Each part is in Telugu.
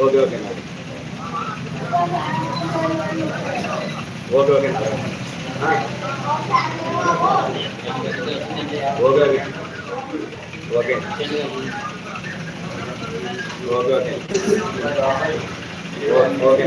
ఓకే ఓకే నాన్న. ఓకే ఓకే నాన్న. ఆ. ఓకే ఓకే ఓకే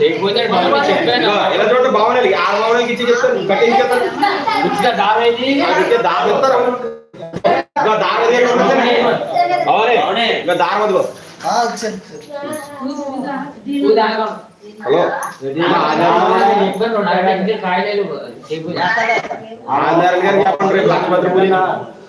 లేకపోతే భవాని చెప్పాను. ఇలా చూడండి బాగుండాలి. ఆ బాగుండకి ఇచ్చి చెప్తాను కట్టి చెప్తాను ఉచిత దావేది ఇచ్చే దారి ఇస్తారు ఇంకా దారి ఉంటుంది. అవునే. ఇంకా దారి వదిగో హలో. ఆంధ్ర గారు చెప్పండి. రేపు పూజ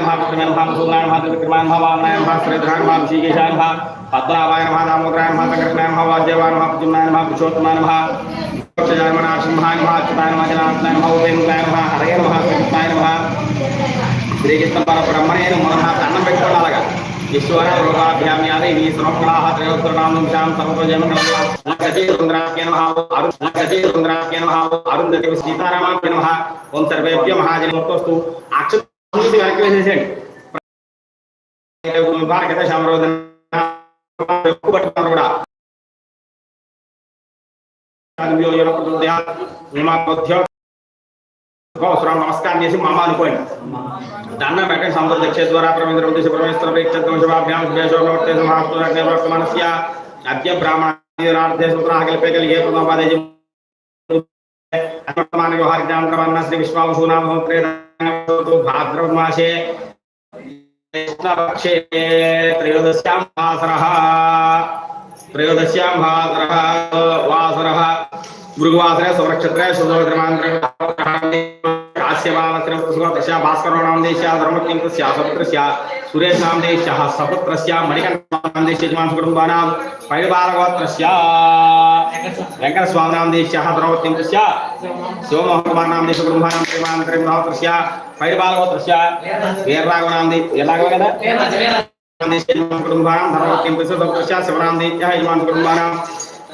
మహావిష్ణువాయ మహామసూరాయణ మహా విక్రమాయ మహావామాయ మహాశ్రద్రాయ మహాభిషేకాయ మహా పద్మనాభాయ మహా దామోదరాయ మహా సంకృష్ణాయ మహా వాద్యవాయ మహా పుజుమ్నాయ మహా పురుషోత్తమాయ మహా జయ మహా సింహాయ మహా అచ్యుతాయ మహా జనార్దనాయ మహా ఉపేంద్రాయ మహా హరయ మహా శ్రీకృష్ణాయ మహా శ్రీకృష్ణ పరబ్రహ్మణే నమః అన్నం పెట్టుకోండి అలాగా ఈశ్వర రోగాభ్యాం యాదే ఈ శ్రోకళాః త్రయోత్తరనామం శాం సర్వతో జన్మకలం నగతే రుద్రాఖ్య నమః. అరుణ్ నగతే రుద్రాఖ్య నమః. అరుంధతి సీతారామాఖ్య నమః. ఓం సర్వేభ్య మహాజనమస్తు అక్షత వెనక్కి వేసేసేయండి భారత శామరోధన పట్టుకున్నారు కూడా. అవసరం నమస్కారం చేసి మామ అనుకోండి దండం పెట్టండి సముద్ర దక్ష ద్వారా ప్రవేంద్ర ఉద్దేశ ప్రవేశ ప్రేక్షితం శుభాభ్యాం శుభేశోభవత్తే శుభాస్తురగ్నే వర్తమానస్య అద్య బ్రాహ్మణార్థే సూత్రాహకల్పే కలిగే ప్రథమపాదే అవర్తమాన వ్యవహారికాం ప్రవన్న శ్రీ విశ్వావసూనామ సంవత్సరే భాద్రమాసే కృష్ణపక్షే త్రయోదశ్యాం వాసరః త్రయోదశ్యాం వాసరః వాసరः భృగువాసరే సునక్షత్రే సుధోద్రమాంతరే కాశ్యపాలస్య భాస్కరోణాం దేశ ధర్మకింకస్య సపుత్రస్య సురేషాం దేశ సపుత్రస్య మణికంఠాం దేశ యజమాన్ కుటుంబానాం పైడిబాలగోత్రస్య వెంకటస్వామినాం దేశ ద్రౌపదింకస్య శివమోహకుమార్నాం దేశ కుటుంబానాం ప్రేమాంతరం మహోత్రస్య పైడిబాలగోత్రస్య వీరరాఘవనాం దే వీరరాఘవ కదా కుటుంబానాం ధర్మకింకస్య సపుత్రస్య శివనాం దేశ యజమాన్ కుటుంబానాం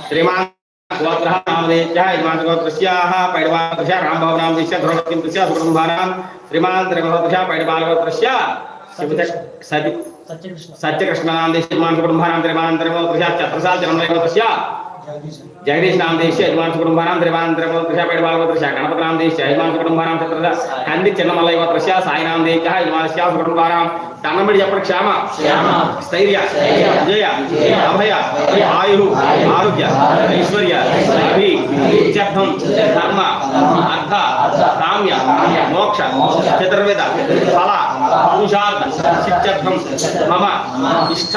శ్రీమాన్ గోత్రः నామదేశ్య యజమానగోత్రస్యాः పైడబాలగోత్రస్య రాంభవనామదేశ్య ధ్రువకింతస్య కుటుంబానాం శ్రీమాన్ త్రిగోత్రస్య పైడబాలగోత్రస్య శివచ సతి సత్యకృష్ణనామదేశ్య యజమాన కుటుంబానాం త్రిమాన్ త్రిగోత్రస్య చత్రసాల్ జన్మగోత్రస్య జగదీష్ నామదేశ్య యజమాన కుటుంబానాం త్రిమాన్ త్రిగోత్రస్య పైడబాలగోత్రస్య గణపతి నామదేశ్య యజమాన కుటుంబానాం చత్రద కంది చిన్నమల్లయ్య గోత్రస్య సాయి నామదేశ్య యజమానస్య కుటుంబానాం తన్నబడి చెప్పండి క్షేమ స్థైర్య విజయ అభయ ఆయు ఆరోగ్య ఐశ్వర్య అభి ఇత్యర్థం ధర్మ అర్థ కామ్య మోక్ష చతుర్వేద ఫల पुरुषार्थ सित्यध्वं मम इष्ट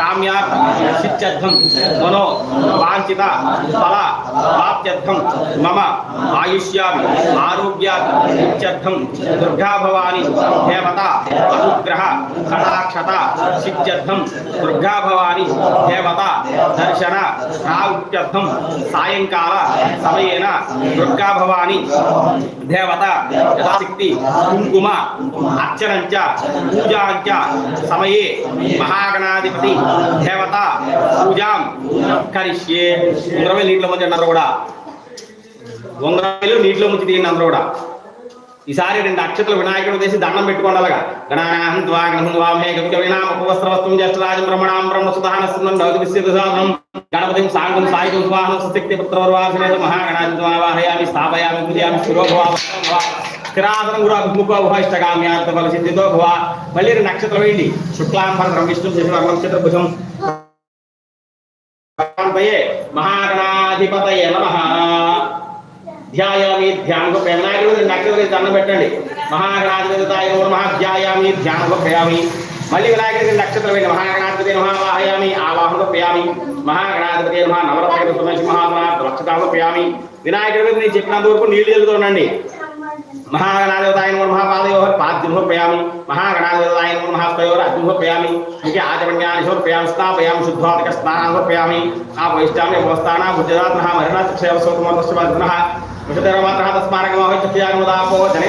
काम्यार्थ सित्यध्वं मनो वाञ्छिता फला प्राप्त्यध्वं मम आयुष्यामि आरोग्यात् इत्यर्थं दुर्गा भवानी देवता अनुग्रह कटाक्षता सित्यर्थं दुर्गा भवानी देवता दर्शन प्राप्त्यर्थं सायंकाल समयेन दुर्गा भवानी देवता यथाशक्ति कुंकुम अर्चन అర్చనంచ పూజాంచ సమయే మహాగణాధిపతి దేవత పూజాం కరిష్యే. ఉంగరమే నీటిలో ముంచి అన్నారు కూడా. ఉంగరమేలు నీటిలో ముంచి తిరిగింది అందరూ కూడా. ఈసారి రెండు అక్షతలు వినాయకుడు చేసి దండం పెట్టుకోండి అలాగా. గణానాహం ద్వా గణహం ద్వామే గవిక వినామ ఉపవస్త్ర వస్తుం జ్యేష్ఠరాజం బ్రహ్మణాం బ్రహ్మ సుధాన సుందం భవతి విశ్వ గణపతిం సాంగం సాయుధం స్వాహం సుశక్తి పుత్రవర్వాసనేత మహాగణాది ద్వావాహయామి స్థాపయామి పూజయామి శిరోభవాసం స్థిరాసనం గురు అభిముఖో భవ ఇష్టగామ్యార్థ బల సిద్ధితో భవ మళ్ళీ నక్షత్రం ఏంటి? శుక్లాంబరం విష్ణు శశివర్ణం చతుర్భుజం. పయే మహాగణాధిపతయ నమః. ధ్యాయామి ధ్యాన వినాయకుడు నక్షత్రం దండం పెట్టండి. మహాగణాధిపతాయ నమః ధ్యాయామి ధ్యాన గొప్పయామి మళ్ళీ వినాయకుడి నక్షత్రం ఏంటి? మహాగణాధిపతి నమః వాహయామి ఆవాహన గొప్పయామి మహాగణాధిపతి నమః నవరత్న సుమేష్ మహాగణాధిపతి లక్షతాలు ప్రయామి వినాయకుడి మీద నేను చెప్పినంత వరకు నీళ్ళు చల్లుతుండండి ఉండండి. महागणाधिपताय नमो महापादयो हर पाद समर्पयामि महागणाधिपताय नमो महास्तयो राज्य समर्पयामि स्थापयाम आचमण्यानि समर्पयामि स्नापयामि शुद्धादिक स्नानानि समर्पयामि वैष्टामे अवस्थाना भुजदात् नः मरणा चक्षय अवसोकमन्तस्य वर्धनः विषधर्मात्रः तस्मारकमाहै चक्षयानुदापो जने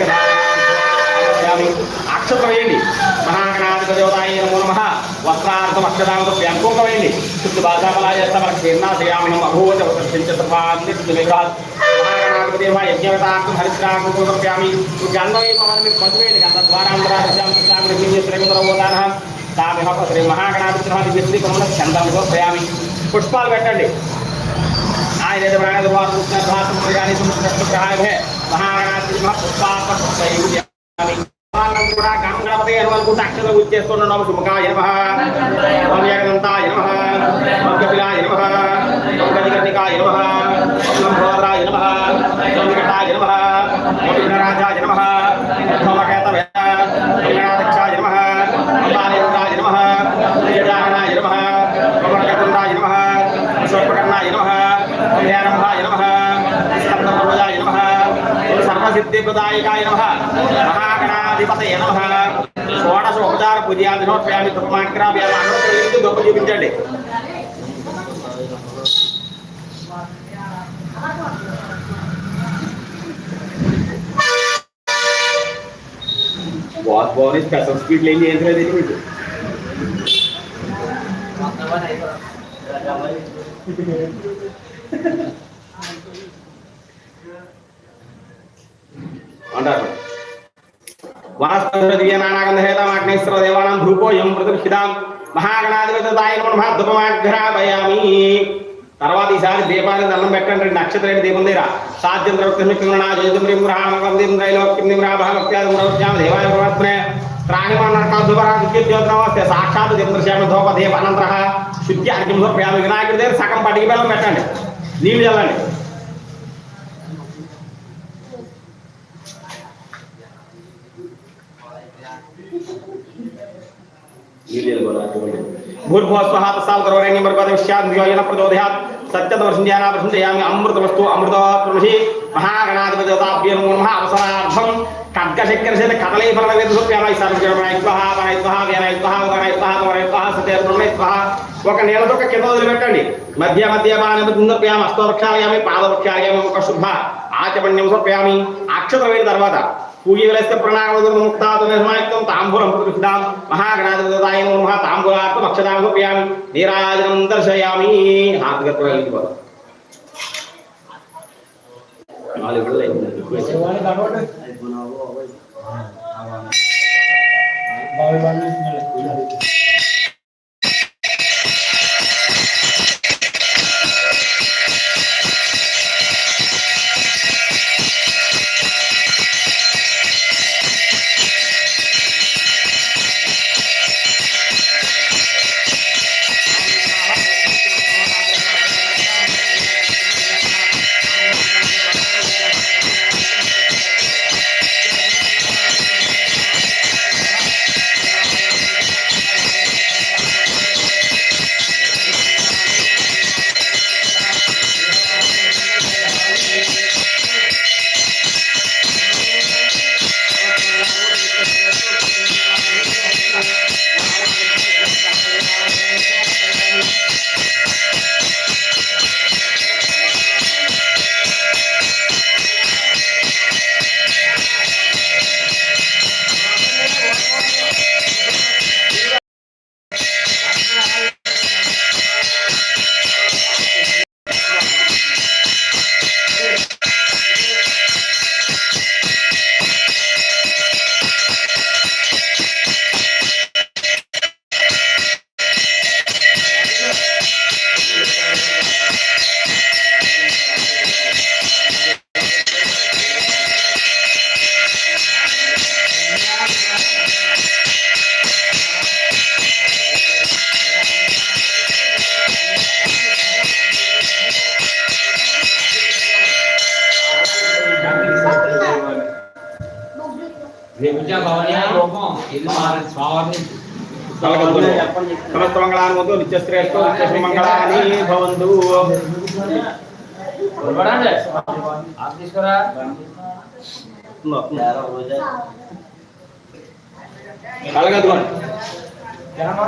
समर्पयामि अक्षत्रवेणि महागणाधिपताय नमो नमः। वस्त्रार्थम अक्षदां समर्पयामि कोकवेणि शुद्धबाधाफलाय समर्पेन्नाशयामि नमः अभूवच वसत्यं च सर्वान् नित्यविग्रहात् విగ్రహాలు మహాగణాధిపతి యజ్ఞవతార్థం హరిశ్రాంతం సమర్ప్యామి జన్మమే భవన్ మీరు పదివేలు గంట ద్వారాంధ్రాశ్యామిశ్రేమింద్రవోదాన తామి శ్రీ మహాగణాధిపతి విశ్రీకరణ చందంలో ప్రయామి పుష్పాలు పెట్టండి ఆయన ప్రాణ భాసం ప్రయాణి సహాయ మహాగణాధిపతి కూడా గణపతి అనుకుంటే అక్షరం ఉచ్చేస్తున్నాం శుభకాయ నమ భవ్యగంతాయ నమ భవ్యపిలాయ నమ భవ్యగతికాయ నమ భోదరాయ నమ భవ్యకటాయ నమ భవ్యరాజాయ నమ భవకేతవే గణాధ్యక్షాయ నమ అంబాలేంద్రాయ నమ విజయానాయ నమ భవనకతుండాయ నమ విశ్వకర్ణాయ నమ భవ్యారంభాయ నమ స్కందప్రభుజాయ నమ సర్వసిద్ధిప్రదాయకాయ నమ మహాగణాధిపతయ నమ షోడశ ఉపచార పూజయాది నోట్యామి తుమాగ్రాభ్యామి అందరూ గొప్ప చూపించండి. బాస్ బాగుంది స్పెషల్ స్పీడ్ లేని ఏం లేదు మీకు అంటారు వాస్తవ్యనాగంధేతమాగ్నేశ్వర దేవానాం ధూపోయం ప్రతిష్ఠితాం తర్వాత ఈసారి దీపాన్ని దండం పెట్టండి రెండు నక్షత్రం దీపం దగ్గర సాధ్యం ద్రవృత్తిమిక్కిమృణా జయదుమ్రిం గ్రహామకం దిం త్రైలోక్యం నిమ్రాభాగత్యాది మురవత్యామ దేవాయ ప్రవర్తనే త్రాహిమానవస్తే సాక్షాత్ దింద్రశ్యామ ధూప దీప అనంతర శుద్ధి అర్ఘ్యం ధూపయామి వినాయకుడి దగ్గర సగం పటికి బెల్లం పెట్టండి నీళ్ళు చల్లండి భూర్భువస్వహాత సాల్కరోరేణ్యం వర్గోదవిష్యాద్ యోజన ప్రచోదయాత్ సత్యదవర్షింధ్యానా ప్రశంసయామి అమృతవస్తు అమృత ప్రమషి మహాగణాధిపతివతాభ్యో నమః అవసరార్థం ఖడ్గశక్రశేత కదలై ఫలన వేదసుప్యామై ఒక నేలతో ఒక కింద వదిలిపెట్టండి. మధ్య మధ్య బాణమృందప్యామి అస్తవృక్షాలయామి పాదవృక్షాలయామి ఒక శుభ ఆచమన్యం సప్యామి అక్షతమైన తర్వాత പൂജികളെ പ്രണാമമുക്താതുമാക്തം താംബുരം പ്രതിഷ്ഠാം മഹാഗണാധിപതായ നമ താംബുരാർത്ഥം അക്ഷതാഭ്യാമി നീരാജനം ദർശയാമി ഹാർദികത്വം సమస్త మంగళాన్ని పొందు నిత్యశ్రేష్ఠ నిత్య మంగళాన్ని భవంతు.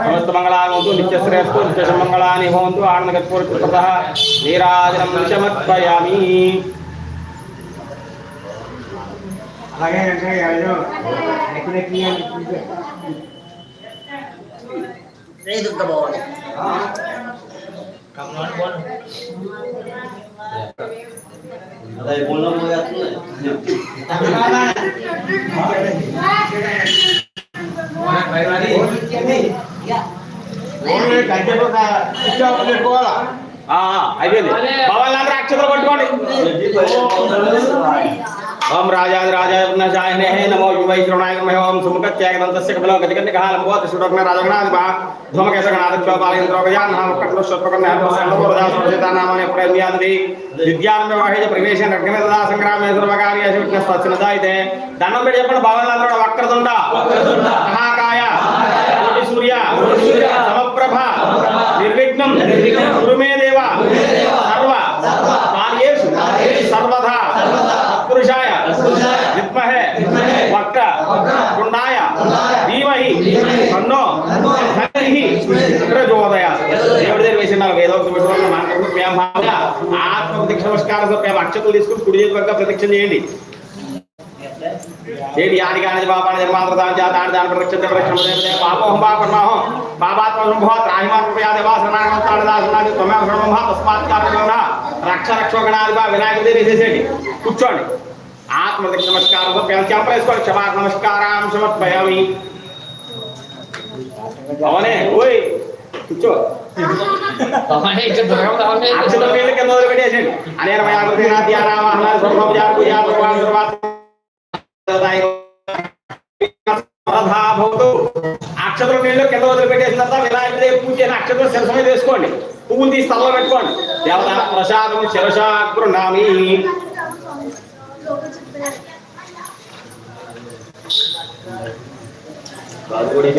సమస్త మంగళాన్ని పొందు నిత్యశ్రేష్ఠ నిత్య మంగళాన్ని భవంతు. ఆనంద కర్పూర నీరాజనం సమర్పయామి అలాగే అంటే అయ్యో ఎక్కడెక్కి పెట్టుకోవాలా శత్రుకన్న హర్మసంలో రజా సురజిత నామనే ప్రేమ్యాది విద్యానంద వాహిజ ప్రవేశ రగ్నదా సంగ్రామే సర్వకార్య విఘ్న స్థినదాయితే దండం పెట్టి చెప్పండి భవాలందరూ వక్రతుండ వక్రతుండ మహాకాయ కోటి సూర్య సమప్రభ నిర్విఘ్నం ధీమహి కన్నో ధరిహి ప్రచోదయ దేవుడి దగ్గర వేసినారు వేదోక్త విషయంలో మాట్లాడుతూ ప్రేమ ఆత్మ ప్రతిక్ష నమస్కారంతో ప్రేమ అక్షతులు తీసుకుని కుడి చేతి వరకు ప్రతిక్ష చేయండి. చేడి యాని గాని బాబాని నిర్మాణ దాని జాత ఆడి దాని ప్రతిక్ష ప్రతిక్ష పాపం పాపర్మాహం పాపాత్మ భవ త్రాహిమాన్ కృపయా దేవా శరణాగతం తాళదాసనాది త్వమేవ శరణం తస్మాత్ కారణంగా రక్ష రక్షోగణాది బా వినాయకుడి దగ్గర వేసేసేయండి కూర్చోండి. ఆత్మ ప్రతిక్ష నమస్కారం ప్రేమ చెంపలేసుకోండి క్షమా నమస్కారం సమర్పయామి. అవనే ఓయ్ కూర్చో అక్షత పేర్లు కింద వదిలిపెట్టేసేయండి అనేన మయాకృతి నా ధ్యానావాహనాలు స్వర్భోపజాత పూజా భగవాన్ సర్వాత్ భవతు అక్షతల నీళ్ళు కింద వదిలిపెట్టేసిన తర్వాత వినాయక దేవి పూజ చేసిన అక్షతలు శిరస మీద వేసుకోండి పువ్వులు తీసి తలలో పెట్టుకోండి దేవత ప్రసాదం శిరసా గృహామి గాజు కూడా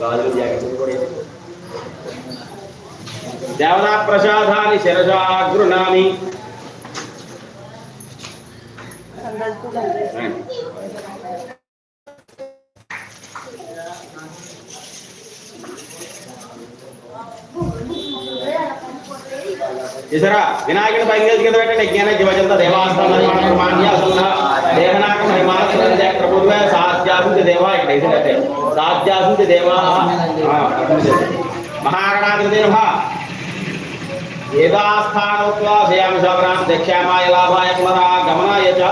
గాజులు జాకెట్ కూడా వేసి దేవతా ప్రసాదాన్ని శిరసా గృహామి చూసారా వినాయకుడి పైన చేతి కింద పెట్టండి జ్ఞాన జీవజంత దేవాస్థాన నిర్మాణ ప్రమాణ్యాసన్న దేవనాక మహిమాన ప్రభుత్వ సాధ్యాసించ దేవా ఇక్కడ వేసినట్టే సాధ్యాసించ దేవా మహాగణాధిపతి నమ. దక్షామాయ లాభాయ పునరా గమనాయ చ.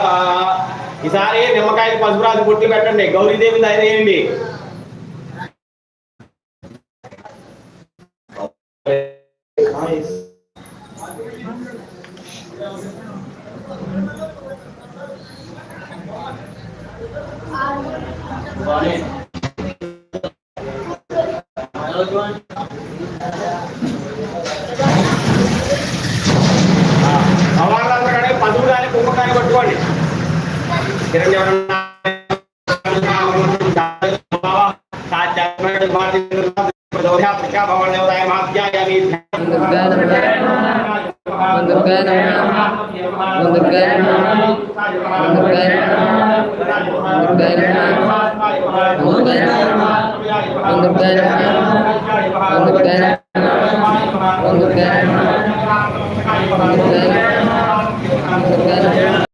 ఈసారి నిమ్మకాయ పసుపు రాసి పుట్టి పెట్టండి. గౌరీదేవి దయచేయండి భగవాన్లందరూ kiranya bawah saat nama nama nama nama nama nama nama nama nama